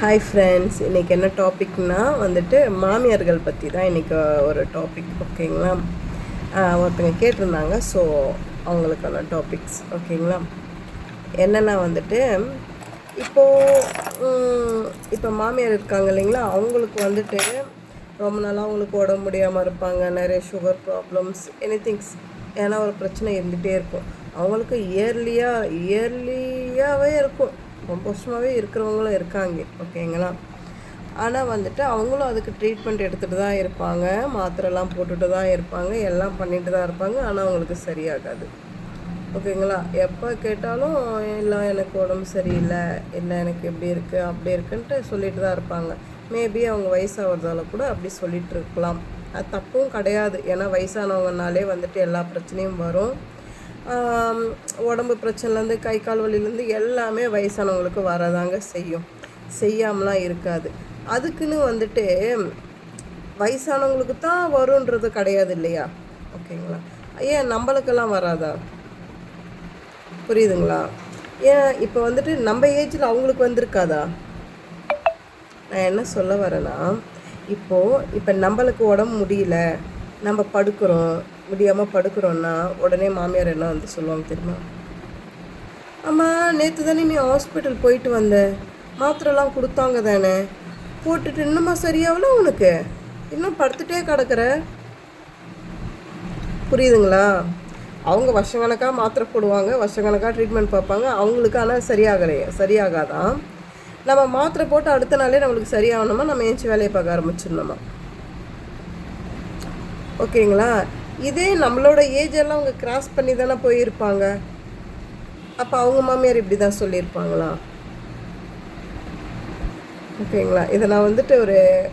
Hi friends இன்றைக்கி என்ன டாபிக்னால் வந்துட்டு மாமியார்கள் பற்றி தான் இன்றைக்கி ஒரு டாபிக் ஓகேங்களா ஒருத்தங்க கேட்டிருந்தாங்க ஸோ அவங்களுக்கான டாபிக்ஸ் ஓகேங்களா என்னென்னா வந்துட்டு இப்போது இப்போ மாமியார் இருக்காங்க இல்லைங்களா? அவங்களுக்கு வந்துட்டு ரொம்ப நாளாக அவங்களுக்கு உடம்பு முடியாமல் இருப்பாங்க நிறைய சுகர் ப்ராப்ளம்ஸ் எனி திங்ஸ் ஏன்னா ஒரு பிரச்சனை இருந்துகிட்டே இருக்கும். அவங்களுக்கு இயர்லியாக இயர்லியாகவே இருக்கும். ரொம்ப வருஷமாகவே இருக்கிறவங்களும் இருக்காங்க ஓகேங்களா? ஆனால் வந்துட்டு அவங்களும் அதுக்கு ட்ரீட்மெண்ட் எடுத்துகிட்டு தான் இருப்பாங்க மாத்திரைலாம் போட்டுட்டு தான் இருப்பாங்க எல்லாம் பண்ணிட்டு தான் இருப்பாங்க ஆனால் அவங்களுக்கு சரியாகாது. ஓகேங்களா? எப்போ கேட்டாலும் இல்லை எனக்கு உடம்பு சரியில்லை இல்லை எனக்கு எப்படி இருக்குது அப்படி இருக்குன்ட்டு சொல்லிட்டு தான் இருப்பாங்க. மேபி அவங்க வயசாகிறதால கூட அப்படி சொல்லிகிட்டு இருக்கலாம். அது தப்பும் கிடையாது. ஏன்னா வயசானவங்கனாலே வந்துட்டு எல்லா பிரச்சனையும் வரும். உடம்பு பிரச்சனைலேருந்து கை கால் வலியிலேருந்து எல்லாமே வயசானவங்களுக்கு வரதாங்க செய்யும். செய்யாமலாம் இருக்காது. அதுக்குன்னு வந்துட்டு வயசானவங்களுக்கு தான் வரும்ன்றது கிடையாது இல்லையா? ஓகேங்களா? ஏன் நம்மளுக்கெல்லாம் வராதா? புரியுதுங்களா? ஏன் இப்போ வந்துட்டு நம்ம ஏஜில் அவங்களுக்கு வந்திருக்காதா? நான் என்ன சொல்ல வரேன்னா இப்போது இப்போ நம்மளுக்கு உடம்பு முடியல நம்ம படுக்கிறோம் முடியாமல் படுக்கிறோன்னா உடனே மாமியார் என்ன வந்து சொல்லுவாங்க தெரியுமா? ஆமாம் நேற்று தானே நீ ஹாஸ்பிட்டல் போயிட்டு வந்த. மாத்திரைலாம் கொடுத்தாங்க தானே. போட்டுட்டு இன்னுமா சரியாகல உனக்கு? இன்னும் படுத்துட்டே கிடக்குற? புரியுதுங்களா? அவங்க வருஷக்கணக்காக மாத்திரை போடுவாங்க வருஷக்கணக்காக ட்ரீட்மெண்ட் பார்ப்பாங்க. அவங்களுக்கு ஆனால் சரியாகலையே சரியாகாதான் நம்ம மாத்திரை போட்டு அடுத்த நாளே நம்மளுக்கு சரியாகணுமா? நம்ம ஏஞ்சி வேலையை பார்க்க ஆரம்பிச்சிடணுமா? ஓகேங்களா? இதே நம்மளோட ஏஜ் எல்லாம் அவங்க கிராஸ் பண்ணி தானே போயிருப்பாங்க. அப்போ அவங்க மாமியார் இப்படி தான் சொல்லியிருப்பாங்களா? ஓகேங்களா? இதை நான் வந்துட்டு ஒரு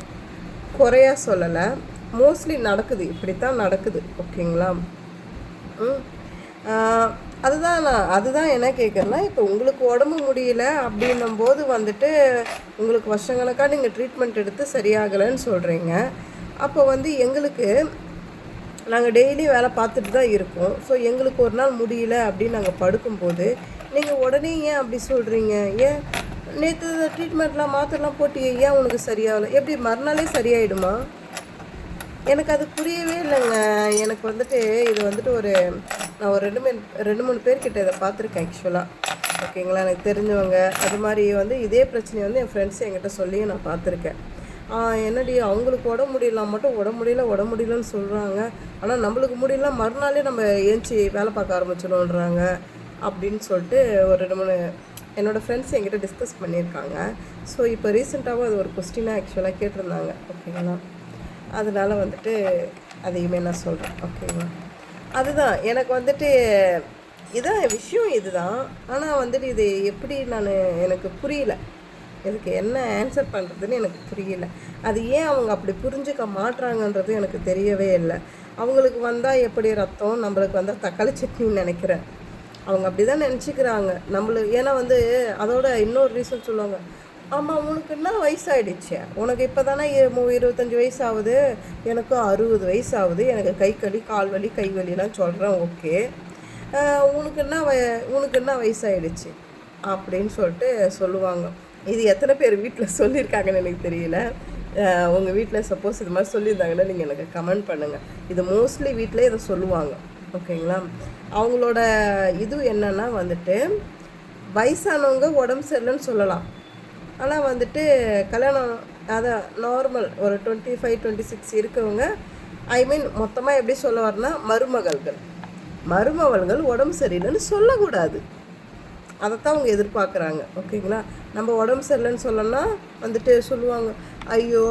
குறையாக சொல்லலை. மோஸ்ட்லி நடக்குது. இப்படி தான் நடக்குது. ஓகேங்களா? ம். அதுதான் நான் அதுதான் என்ன கேட்குறேன்னா இப்போ உங்களுக்கு உடம்பு முடியல அப்படின்னும் போது வந்துட்டு உங்களுக்கு வருஷங்களுக்காக நீங்கள் ட்ரீட்மெண்ட் எடுத்து சரியாகலைன்னு சொல்கிறீங்க அப்போ வந்து எங்களுக்கு நாங்கள் டெய்லி வேலை பார்த்துட்டு தான் இருக்கோம். ஸோ எங்களுக்கு ஒரு நாள் முடியல அப்படின்னு நாங்கள் படுக்கும்போது நீங்கள் உடனே ஏன் அப்படி சொல்கிறீங்க ஏன் நேற்று ட்ரீட்மெண்ட்லாம் மாத்திரலாம் போட்டு ஏன் உனக்கு சரியாகலை? எப்படி மறுநாளே சரியாயிடுமா? எனக்கு அது புரியவே இல்லைங்க. எனக்கு வந்துட்டு இது வந்துட்டு ஒரு நான் ஒரு ரெண்டு மூணு ரெண்டு மூணு பேர்கிட்ட இதை பார்த்துருக்கேன் ஆக்சுவலாக ஓகேங்களா? எனக்கு தெரிஞ்சவங்க. அது மாதிரி வந்து இதே பிரச்சனையை வந்து என் ஃப்ரெண்ட்ஸ் என்கிட்ட சொல்லியும் நான் பார்த்துருக்கேன். என்னடி அவங்களுக்கு உடம்பு முடியலாம் மட்டும் உடம்பு முடியல உடம்பு முடியலன்னு சொல்கிறாங்க ஆனால் நம்மளுக்கு முடியல மறுநாளே நம்ம ஏஞ்சி வேலை பார்க்க ஆரம்பிச்சிடும்ன்றாங்க அப்படின்னு சொல்லிட்டு ஒரு ரெண்டு மூணு என்னோடய ஃப்ரெண்ட்ஸ் என்கிட்ட டிஸ்கஸ் பண்ணியிருக்காங்க. ஸோ இப்போ ரீசெண்டாகவும் அது ஒரு கொஸ்டினாக ஆக்சுவலாக கேட்டிருந்தாங்க. ஓகேங்களா அதனால் வந்துட்டு அதையுமே நான் சொல்கிறேன் ஓகேங்களா அதுதான் எனக்கு வந்துட்டு இதான் விஷயம் இதுதான். ஆனால் வந்துட்டு இது எப்படி நான் எனக்கு புரியல. இதுக்கு என்ன ஆன்சர் பண்ணுறதுன்னு எனக்கு புரியல. அது ஏன் அவங்க அப்படி புரிஞ்சுக்க மாட்றாங்கன்றது எனக்கு தெரியவே இல்லை. அவங்களுக்கு வந்தால் எப்படி ரத்தம் நம்மளுக்கு வந்தால் தக்காளி சட்னின்னு நினைக்கிறேன். அவங்க அப்படி தான் நினச்சிக்கிறாங்க. நம்மளுக்கு ஏன்னா வந்து அதோட இன்னொரு ரீசன் சொல்லுவாங்க. ஆமாம் உனக்கு என்ன வயசாயிடுச்சு? உனக்கு இப்போ தானே இருபத்தஞ்சி வயசு ஆகுது எனக்கு அறுபது வயசு ஆகுது எனக்கு கை வலி கால் வலி கை வலிலாம் சொல்கிறேன் ஓகே. உனக்கு என்ன வய உனக்கு என்ன வயசாயிடுச்சு? அப்படின்னு சொல்லிட்டு சொல்லுவாங்க. இது எத்தனை பேர் வீட்டில் சொல்லியிருக்காங்கன்னு எனக்கு தெரியல. உங்கள் வீட்டில் சப்போஸ் இது மாதிரி சொல்லியிருந்தாங்கன்னா நீங்கள் எனக்கு கமெண்ட் பண்ணுங்கள் இது மோஸ்ட்லி வீட்டில் இதை சொல்லுவாங்க. ஓகேங்களா? அவங்களோட இது என்னன்னா வந்துட்டு வயசானவங்க உடம்பு சரியில்லைன்னு சொல்லலாம். ஆனால் வந்துட்டு கல்யாணம் அதான் நார்மல் ஒரு டுவெண்ட்டி ஃபைவ் டுவெண்ட்டி சிக்ஸ் இருக்கவங்க ஐ மீன் மொத்தமாக எப்படி சொல்ல வரனா மருமகள்கள். மருமகள்கள் உடம்பு சரியில்லைன்னு சொல்லக்கூடாது. அதைத்தான் அவங்க எதிர்பார்க்குறாங்க. ஓகேங்களா? நம்ம உடம்பு சரியில்லைன்னு சொல்லணும்னா வந்துட்டு சொல்லுவாங்க ஐயோ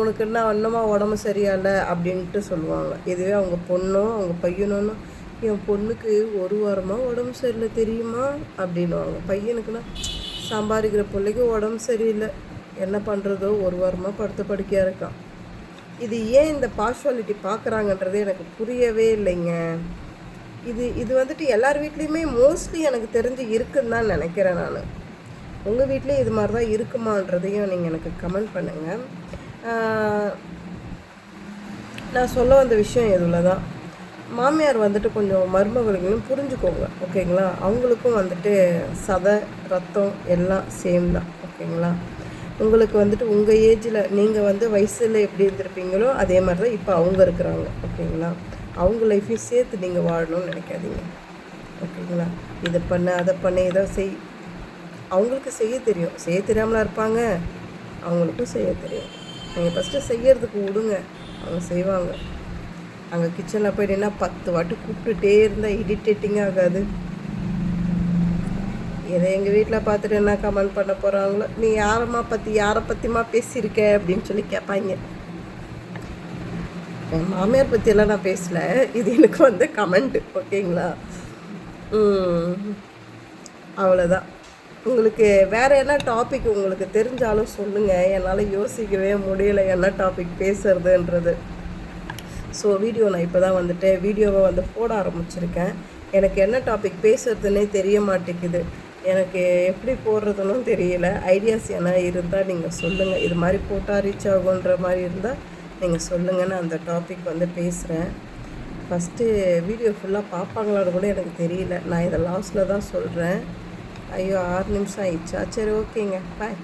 உனக்கு என்ன இன்னுமா உடம்பு சரியாயில்ல அப்படின்ட்டு சொல்லுவாங்க. இதுவே அவங்க பொண்ணும் அவங்க பையனோன்னு என் பொண்ணுக்கு ஒரு வாரமாக உடம்பு சரியில்லை தெரியுமா? அப்படின்னுவாங்க. பையனுக்குன்னா சம்பாதிக்கிற பிள்ளைக்கு உடம்பு சரியில்லை. என்ன பண்ணுறதோ ஒரு வாரமாக படுத்த படுக்கையாக இருக்கான். இது ஏன் இந்த பார்ஷுவாலிட்டி பார்க்குறாங்கன்றதே எனக்கு புரியவே இல்லைங்க. இது இது வந்துட்டு எல்லார் வீட்லேயுமே மோஸ்ட்லி எனக்கு தெரிஞ்சு இருக்குன்னு தான் நினைக்கிறேன் நான். உங்கள் வீட்லேயும் இது மாதிரி தான் இருக்குமான்றதையும் நீங்கள் எனக்கு கமெண்ட் பண்ணுங்கள் நான் சொல்ல வந்த விஷயம் இதில் தான்? மாமியார் வந்துட்டு கொஞ்சம் மருமகளுங்களும் புரிஞ்சுக்கோங்க ஓகேங்களா? அவங்களுக்கும் வந்துட்டு சதை ரத்தம் எல்லாம் சேம் தான் ஓகேங்களா? உங்களுக்கு வந்துட்டு உங்கள் ஏஜில் நீங்கள் வந்து வயசில் எப்படி இருந்திருப்பீங்களோ அதே மாதிரி தான் இப்போ அவங்க இருக்கிறாங்க ஓகேங்களா? அவங்க லைஃப்பையும் சேர்த்து நீங்கள் வாழணும்னு நினைக்காதீங்க. ஓகேங்களா? இதை பண்ண அதை பண்ண ஏதோ செய். அவங்களுக்கு செய்ய தெரியும். செய்ய தெரியாமலாம் இருப்பாங்க. அவங்களுக்கும் செய்ய தெரியும். நீங்கள் ஃபஸ்ட்டு செய்யறதுக்கு விடுங்க. அவங்க செய்வாங்க. அங்கே கிச்சனில் போயிட்டேன்னா பத்து வாட்டி கூப்பிட்டுட்டே இருந்தால் இரிட்டேட்டிங் ஆகாது எதை எங்கள் வீட்டில் பார்த்துட்டு என்ன கமெண்ட் பண்ண போகிறாங்களோ நீ யாரம்மா பற்றி யாரை பற்றிமா பேசியிருக்க? அப்படின்னு சொல்லி கேட்பாங்க என் மாமியார் பற்றியெல்லாம் நான் பேசல. இது எனக்கு வந்து கமெண்ட்டு ஓகேங்களா அவ்வளோதான் உங்களுக்கு வேறு என்ன டாபிக் உங்களுக்கு தெரிஞ்சாலும் சொல்லுங்கள் என்னால் யோசிக்கவே முடியல என்ன டாபிக் பேசுறதுன்றது. ஸோ வீடியோ நான் இப்போ தான் வந்துட்டு வீடியோவை வந்து போட ஆரம்பிச்சிருக்கேன். எனக்கு என்ன டாபிக் பேசுறதுன்னே தெரிய மாட்டேங்குது. எனக்கு எப்படி போடுறதுன்னு தெரியல. ஐடியாஸ் என்ன இருந்தால் நீங்கள் சொல்லுங்கள் இது மாதிரி போட்டால் ரீச் ஆகுன்ற மாதிரி இருந்தால் நீங்கள் சொல்லுங்கள் நான் அந்த டாபிக் வந்து பேசுகிறேன் ஃபஸ்ட்டு வீடியோ ஃபுல்லாக பார்ப்பாங்களான்னு கூட எனக்கு தெரியல. நான் இதை லாஸ்ட்டில் தான் சொல்கிறேன் ஐயோ ஆறு நிமிஷம் ஆயிடுச்சா? சரி ஓகேங்க பாய்